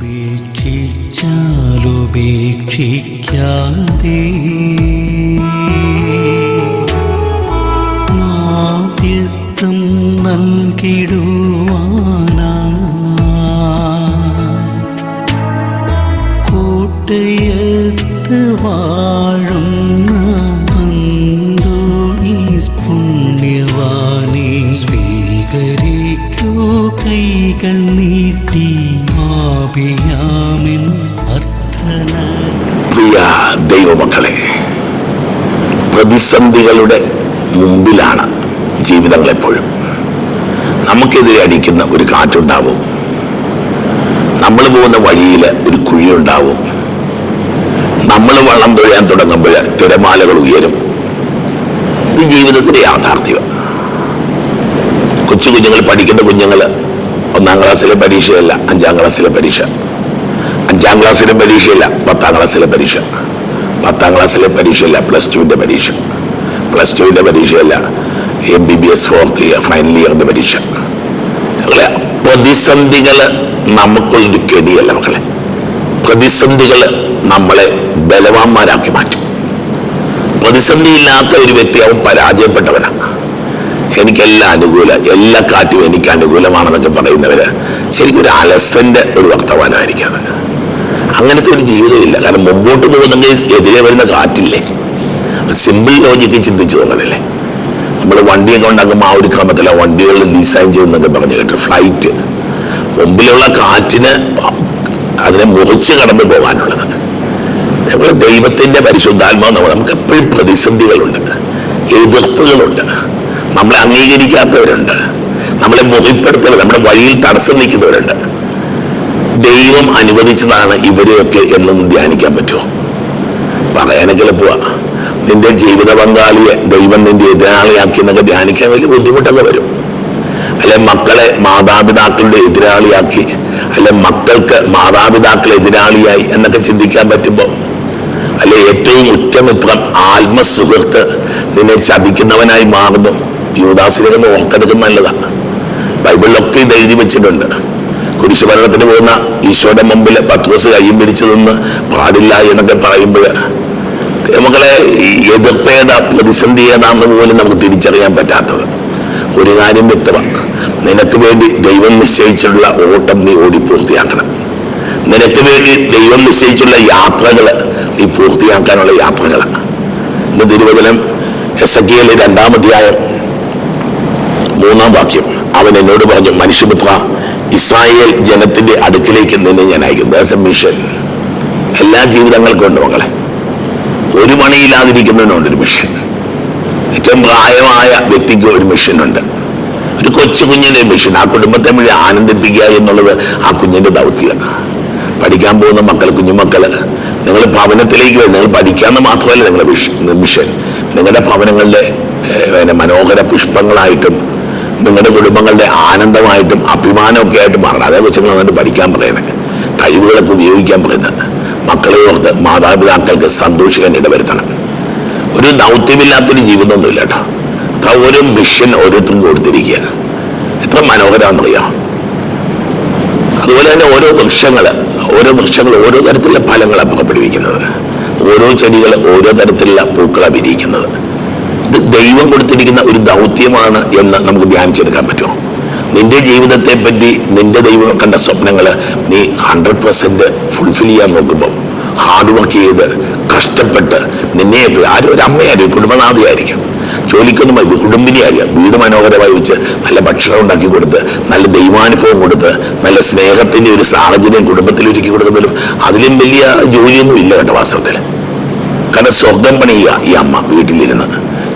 ഉപേക്ഷിച്ചാലുപേക്ഷിക്കാതെ മാധ്യസ്ഥം നൽകിടുവാനാ. കോട്ടയത്ത് വാഴുന്ന അന്തോണീസ് പുണ്യവാനെ. സ്വീകരിക്കൂ കൈകൾ നീട്ടി പ്രിയ ദൈവമക്കളെ പ്രതിസന്ധികളുടെ മുമ്പിലാണ് ജീവിതങ്ങളെപ്പോഴും. നമുക്കെതിരെ അടിക്കുന്ന ഒരു കാറ്റുണ്ടാവും. നമ്മൾ പോകുന്ന വഴിയിൽ ഒരു കുഴിയുണ്ടാവും. നമ്മൾ വള്ളം തൊഴാൻ തുടങ്ങുമ്പോൾ തിരമാലകൾ ഉയരും. ഇത് ജീവിതത്തിന്റെ യാഥാർത്ഥ്യം. കൊച്ചു കുഞ്ഞുങ്ങൾ പഠിക്കുന്ന കുഞ്ഞുങ്ങൾ ഒന്നാം ക്ലാസ്സിലെ പരീക്ഷയല്ല അഞ്ചാം ക്ലാസ്സിലെ പരീക്ഷ. അഞ്ചാം ക്ലാസ്സിലെ പരീക്ഷയില്ല പത്താം ക്ലാസ്സിലെ പരീക്ഷ. പത്താം ക്ലാസ്സിലെ പരീക്ഷയല്ല പ്ലസ് ടുവിന്റെ പരീക്ഷ. പ്ലസ് ടുവിന്റെ പരീക്ഷയല്ല M B B S fourth year final ഇയറിന്റെ പരീക്ഷ. മക്കളെ പ്രതിസന്ധികൾ നമുക്കുള്ളൊരു കെടിയല്ല മക്കളെ. പ്രതിസന്ധികൾ നമ്മളെ ബലവാന്മാരാക്കി മാറ്റും. പ്രതിസന്ധി ഇല്ലാത്ത ഒരു വ്യക്തി അവൻ പരാജയപ്പെട്ടവനാണ് എനിക്കെല്ലാം അനുകൂല എല്ലാ കാറ്റും എനിക്ക് അനുകൂലമാണെന്നൊക്കെ പറയുന്നവര് ശരിക്കും ഒരു അലസന്റെ ഒരു വർത്തമാനമായിരിക്കാം അങ്ങനത്തെ ഒരു ജീവിതമില്ല കാരണം മുമ്പോട്ട് പോകുന്നെങ്കിൽ എതിരെ വരുന്ന കാറ്റില്ലേ? സിമ്പിൾ ലോജിക്ക് ചിന്തിച്ചു തോന്നതല്ലേ നമ്മൾ വണ്ടിയൊക്കെ ഉണ്ടാക്കുമ്പോൾ ആ ഒരു ക്രമത്തിലാണ് വണ്ടികൾ ഡിസൈൻ ചെയ്യുന്നൊക്കെ പറഞ്ഞു കേട്ടു ഫ്ലൈറ്റ് മുമ്പിലുള്ള കാറ്റിന് അതിനെ മുറിച്ച് കടന്നു പോകാനുള്ളത്. നമ്മൾ ദൈവത്തിന്റെ പരിശുദ്ധാത്മാവ് നമുക്ക് എപ്പോഴും പ്രതിസന്ധികളുണ്ട്. എതിർപ്പുകളുണ്ട്. നമ്മളെ അംഗീകരിക്കാത്തവരുണ്ട്. നമ്മളെ മുറിപ്പെടുത്തൽ നമ്മുടെ വഴിയിൽ തടസ്സം നിൽക്കുന്നവരുണ്ട് ദൈവം അനുവദിച്ചതാണ് ഇവരെയൊക്കെ എന്നൊന്നും ധ്യാനിക്കാൻ പറ്റുമോ? പറയാനൊക്കെ എളുപ്പമാ. നിന്റെ ജീവിത പങ്കാളിയെ ദൈവം നിന്റെ എതിരാളിയാക്കി എന്നൊക്കെ ധ്യാനിക്കാൻ വലിയ ബുദ്ധിമുട്ടൊക്കെ വരും. അല്ലെ മക്കളെ മാതാപിതാക്കളുടെ എതിരാളിയാക്കി അല്ലെ മക്കൾക്ക് മാതാപിതാക്കൾ എതിരാളിയായി എന്നൊക്കെ ചിന്തിക്കാൻ പറ്റുമ്പോൾ അല്ലെ ഏറ്റവും ഉറ്റമിത്രം ആത്മസുഹൃത്ത് നിന്നെ ചതിക്കുന്നവനായി മാറുന്നു. യുവദാസിനെ ഓർക്കരുത് നല്ലതാണ് ബൈബിളിലൊക്കെ ഇത് എഴുതി വെച്ചിട്ടുണ്ട്. കുരിശുമരണത്തിന് പോകുന്ന ഈശോയുടെ മുമ്പിൽ പത്ത് ദിവസം കയ്യും പിടിച്ചു നിന്ന് പാടില്ല എന്നൊക്കെ പറയുമ്പോൾ മക്കളെ ഈ എതിർപ്പ് ഏതാ പ്രതിസന്ധി ഏതാന്ന് പോലും നമുക്ക് തിരിച്ചറിയാൻ പറ്റാത്തത്. ഒരു കാര്യം വ്യക്തമാണ് നിനക്ക് വേണ്ടി ദൈവം നിശ്ചയിച്ചിട്ടുള്ള ഓട്ടം നീ ഓടി പൂർത്തിയാക്കണം നിനക്ക് വേണ്ടി ദൈവം നിശ്ചയിച്ചുള്ള യാത്രകൾ നീ പൂർത്തിയാക്കാനുള്ള യാത്രകളാണ് ഇന്ന് തിരുവചനം എസ് എ കെയിലെ രണ്ടാമധ്യായം മൂന്നാം വാക്യം. അവൻ എന്നോട് പറഞ്ഞു മനുഷ്യപുത്ര ഇസ്രായേൽ ജനത്തിന്റെ അടുക്കിലേക്ക് നിന്നെ ഞാൻ അയക്കും എ മിഷൻ എല്ലാ ജീവിതങ്ങൾക്കും ഉണ്ട് മകളെ ഒരു പണിയില്ലാതിരിക്കുന്നതിനുണ്ട് ഒരു മിഷൻ ഏറ്റവും പ്രായമായ വ്യക്തിക്ക് ഒരു മിഷനുണ്ട് ഒരു കൊച്ചു കുഞ്ഞിന്റെ മിഷൻ ആ കുടുംബത്തെ മുഴുവൻ ആനന്ദിപ്പിക്കുക എന്നുള്ളത് ആ കുഞ്ഞിന്റെ ദൗത്യമാണ്. പഠിക്കാൻ പോകുന്ന മക്കൾ കുഞ്ഞുമക്കൾ നിങ്ങൾ ഭവനത്തിലേക്ക് വരും നിങ്ങൾ പഠിക്കാമെന്ന് മാത്രമല്ല നിങ്ങളുടെ മിഷൻ മിഷൻ നിങ്ങളുടെ ഭവനങ്ങളുടെ പിന്നെ മനോഹര പുഷ്പങ്ങളായിട്ടും നിങ്ങളുടെ കുടുംബങ്ങളുടെ ആനന്ദമായിട്ടും അഭിമാനമൊക്കെ ആയിട്ട് മാറണം. അതേ വെച്ച് നിങ്ങൾ എന്നിട്ട് പഠിക്കാൻ പറയുന്നത് കഴിവുകളൊക്കെ ഉപയോഗിക്കാൻ പറയുന്നത് മക്കളെ ഓർത്ത് മാതാപിതാക്കൾക്ക് സന്തോഷിക്കാൻ ഇടവരുത്തണം. ഒരു ദൗത്യമില്ലാത്തൊരു ജീവിതമൊന്നുമില്ല കേട്ടോ. അത്ര ഒരു മിഷൻ ഓരോരുത്തർക്കും കൊടുത്തിരിക്കുക എത്ര മനോഹരമാണെന്നറിയാം അതുപോലെ തന്നെ ഓരോ വൃക്ഷങ്ങൾ ഓരോ വൃക്ഷങ്ങൾ ഓരോ തരത്തിലുള്ള ഫലങ്ങളാണ് പുറപ്പെടുവിക്കുന്നത്. ഓരോ ചെടികൾ ഓരോ തരത്തിലുള്ള പൂക്കളാണ് വിരിയിക്കുന്നത്. ദൈവം കൊടുത്തിരിക്കുന്ന ഒരു ദൗത്യമാണ് എന്ന് നമുക്ക് ധ്യാനിച്ചെടുക്കാൻ പറ്റും നിന്റെ ജീവിതത്തെ പറ്റി നിന്റെ ദൈവം കണ്ട സ്വപ്നങ്ങൾ നീ ഹൺഡ്രഡ് പെർസെന്റ് ഫുൾഫിൽ ചെയ്യാൻ നോക്കുമ്പോൾ ഹാർഡ് വർക്ക് ചെയ്ത് കഷ്ടപ്പെട്ട് നിന്നെ ആരും ഒരു അമ്മയായിരിക്കും കുടുംബനാഥയായിരിക്കും. ജോലിക്കൊന്നും മതി കുടുംബിനി ആയിരിക്കാം വീട് മനോഹരമായി വെച്ച് നല്ല ഭക്ഷണം ഉണ്ടാക്കി കൊടുത്ത് നല്ല ദൈവാനുഭവം കൊടുത്ത് നല്ല സ്നേഹത്തിന്റെ ഒരു സാഹചര്യം കുടുംബത്തിൽ ഒരുക്കി കൊടുക്കുന്നതിലും അതിലും വലിയ ജോലിയൊന്നും ഇല്ല കേട്ടോ വാസ്തവത്തിൽ. കാരണം സ്വർഗം പണിയുക ഈ അമ്മ വീട്ടിലിരുന്ന്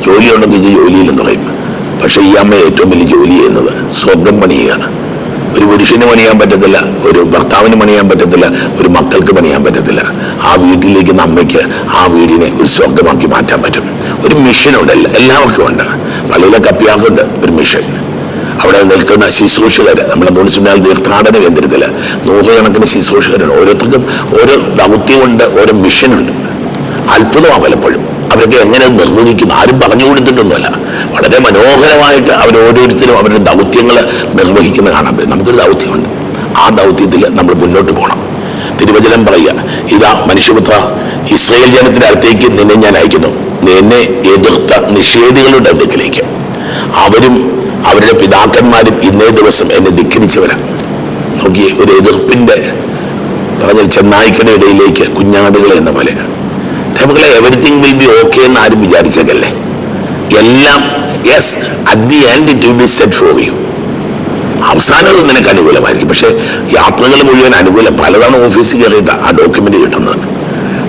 ജോലി ഇത് ജോലിയില്ലെന്ന് പറയും പക്ഷെ ഈ അമ്മ ഏറ്റവും വലിയ ജോലി ചെയ്യുന്നത് സ്വർഗം പണിയുകയാണ്. ഒരു പുരുഷന് പണിയാൻ പറ്റത്തില്ല ഒരു ഭർത്താവിന് പണിയാൻ പറ്റത്തില്ല ഒരു മക്കൾക്ക് പണിയാൻ പറ്റത്തില്ല. ആ വീട്ടിലേക്ക് അമ്മയ്ക്ക് ആ വീടിനെ ഒരു സ്വർഗമാക്കി മാറ്റാൻ പറ്റും. ഒരു മിഷനുണ്ട് എല്ലാ- എല്ലാവർക്കും ഉണ്ട്. പള്ളിയിലെ കപ്പിയാർക്കുണ്ട് ഒരു മിഷൻ അവിടെ നിൽക്കുന്ന ശുശ്രൂഷകർ നമ്മുടെ മുനിസിപ്പാൽ തീർത്ഥാടന കേന്ദ്രത്തിൽ നൂറുകണക്കിന് ശുശ്രൂഷകരുണ്ട്. ഓരോരുത്തർക്കും ഓരോ ദൗത്യമുണ്ട് ഓരോ മിഷനുണ്ട് അത്ഭുതമാണ് പലപ്പോഴും. അവരൊക്കെ എങ്ങനെ നിർവഹിക്കുന്നു? ആരും പറഞ്ഞു കൊടുത്തിട്ടൊന്നുമല്ല. വളരെ മനോഹരമായിട്ട് അവർ ഓരോരുത്തരും അവരുടെ ദൗത്യങ്ങൾ നിർവഹിക്കുന്നത് കാണാൻ പറ്റും. നമുക്കൊരു ദൗത്യമുണ്ട്. ആ ദൗത്യത്തിൽ നമ്മൾ മുന്നോട്ട് പോകണം. തിരുവചനം പറയുക ഇതാ മനുഷ്യപുത്ര ഇസ്രയേൽ ജനത്തിന്റെ അടുത്തേക്ക് നിന്നെ ഞാൻ അയക്കുന്നു. നിന്നെ എതിർത്ത നിഷേധികളുടെ അടുക്കിലേക്ക് അവരും അവരുടെ പിതാക്കന്മാരും ഇന്നേ ദിവസം എന്നെ ധിക്കരിച്ചവരാണ് നോക്കിയേ ഒരു എതിർപ്പിന്റെ പറഞ്ഞ ചെന്നായ്ക്കയുടെ ഇടയിലേക്ക് കുഞ്ഞാടുകൾ എന്ന പോലെ നമുക്കുള്ള എവറിത്തിങ് വിൽ ബി ഓക്കെ എന്ന് ആരും വിചാരിച്ചേക്കല്ലേ? എല്ലാം yes at the end it will be set for you അവസാനം അത് നിനക്ക് അനുകൂലമായിരിക്കും. പക്ഷേ യാത്രകൾ മുഴുവൻ അനുകൂലം. പലതാണ് ഓഫീസിൽ കയറിയിട്ട് ആ ഡോക്യുമെന്റ് കിട്ടുന്നത്.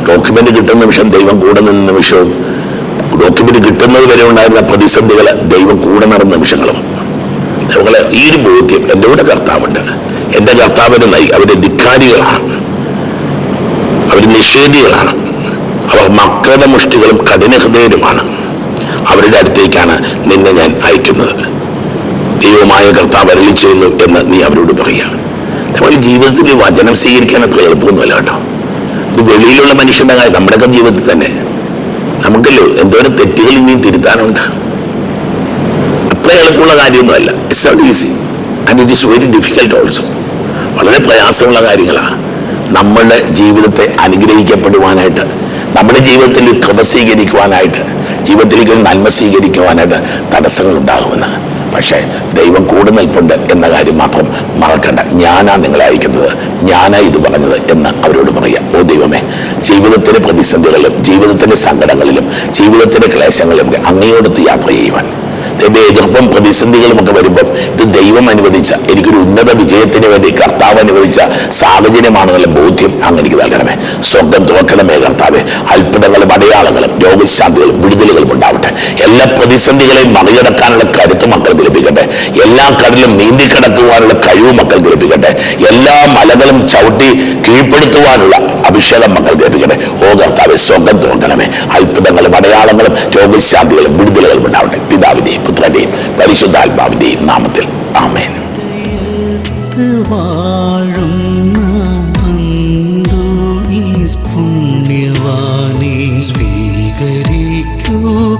ഡോക്യുമെന്റ് കിട്ടുന്ന നിമിഷം ദൈവം കൂടെ നിന്ന നിമിഷവും ഡോക്യുമെന്റ് കിട്ടുന്നത് വരെ ഉണ്ടായിരുന്ന പ്രതിസന്ധികൾ ദൈവം കൂടെ നടന്ന നിമിഷങ്ങളും. നമ്മളെ ഈ ഒരു ബോധ്യം എന്റെ കൂടെ കർത്താവുണ്ട്. എന്റെ കർത്താവിനെ നയി അവരെ ധിക്കാരികളാണ്. അവർ നിഷേധികളാണ്. അവർ മക്കളുടെ മുഷ്ടികളും കഠിനഹൃദയരുമാണ്. അവരുടെ അടുത്തേക്കാണ് നിന്നെ ഞാൻ അയക്കുന്നത്. ദൈവമായ കർത്താവ് അരളി ചെയ്യുന്നു എന്ന് നീ അവരോട് പറയുക. നമ്മൾ ജീവിതത്തിൽ വചനം സ്വീകരിക്കാൻ അത്ര എളുപ്പമൊന്നുമല്ല കേട്ടോ. ഇത് വെളിയിലുള്ള മനുഷ്യന്റെ കാര്യം നമ്മുടെയൊക്കെ ജീവിതത്തിൽ തന്നെ. നമുക്കല്ലോ എന്തോരം തെറ്റുകൾ ഇനിയും തിരുത്താനുണ്ട്? അത്ര എളുപ്പമുള്ള കാര്യമൊന്നുമല്ല. It's not easy and it is very difficult also വളരെ പ്രയാസമുള്ള കാര്യങ്ങളാണ്. നമ്മളുടെ ജീവിതത്തെ അനുഗ്രഹിക്കപ്പെടുവാനായിട്ട് നമ്മുടെ ജീവിതത്തിൽ കൃപ സ്വീകരിക്കുവാനായിട്ട് ജീവിതത്തിലേക്ക് ഒരു നന്മ സ്വീകരിക്കുവാനായിട്ട് തടസ്സങ്ങൾ ഉണ്ടാകുമെന്ന്. പക്ഷേ ദൈവം കൂടെ നിൽപ്പുണ്ട് എന്ന കാര്യം മാത്രം മറക്കണ്ട. ഞാനാ നിങ്ങളെ അയക്കുന്നത്. ഞാനാ ഇത് പറഞ്ഞത് എന്ന് അവരോട് പറയുക. ഓ ദൈവമേ ജീവിതത്തിലെ പ്രതിസന്ധികളിലും ജീവിതത്തിന്റെ സങ്കടങ്ങളിലും ജീവിതത്തിന്റെ ക്ലേശങ്ങളിലും അങ്ങയോടൊത്ത് യാത്ര ചെയ്യുവാൻ. എതിർപ്പും പ്രതിസന്ധികളും ഒക്കെ വരുമ്പം ഇത് ദൈവം അനുവദിച്ച എനിക്കൊരു ഉന്നത വിജയത്തിന് വേണ്ടി കർത്താവ് അനുവദിച്ച സാഹചര്യമാണെന്നുള്ള ബോധ്യം അങ്ങ് എനിക്ക് നൽകണമേ. സ്വർഗം തുറക്കണമേ കർത്താവെ. അത്ഭുതങ്ങളും അടയാളങ്ങളും രോഗശാന്തികളും വിടുതലുകളും ഉണ്ടാവട്ടെ. എല്ലാ പ്രതിസന്ധികളെയും മറികടക്കാനുള്ള കരുത്ത് മക്കൾക്ക് ലഭിക്കട്ടെ. എല്ലാ കടലും നീന്തിക്കിടക്കുവാനുള്ള കഴിവ് മക്കൾക്ക് ലഭിക്കട്ടെ. എല്ലാ മലകളും ചവിട്ടി കീഴ്പ്പെടുത്തുവാനുള്ള അഭിഷേകം മക്കൾക്ക് ലഭിക്കട്ടെ. ഓ കർത്താവെ സ്വർഗം തുറക്കണമേ. അത്ഭുതങ്ങളും അടയാളങ്ങളും രോഗശാന്തികളും വിടുതലുകളും ഉണ്ടാവട്ടെ. പുത്രന്റെയും പരിശുദ്ധാത്മാവിന്റെയും നാമത്തിൽ. ആമേൻ. സ്വീകരിക്കൂ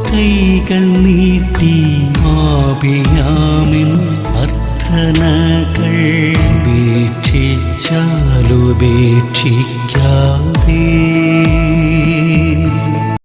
അർത്ഥനകൾ ഉപേക്ഷിച്ചാലുപേക്ഷിക്ക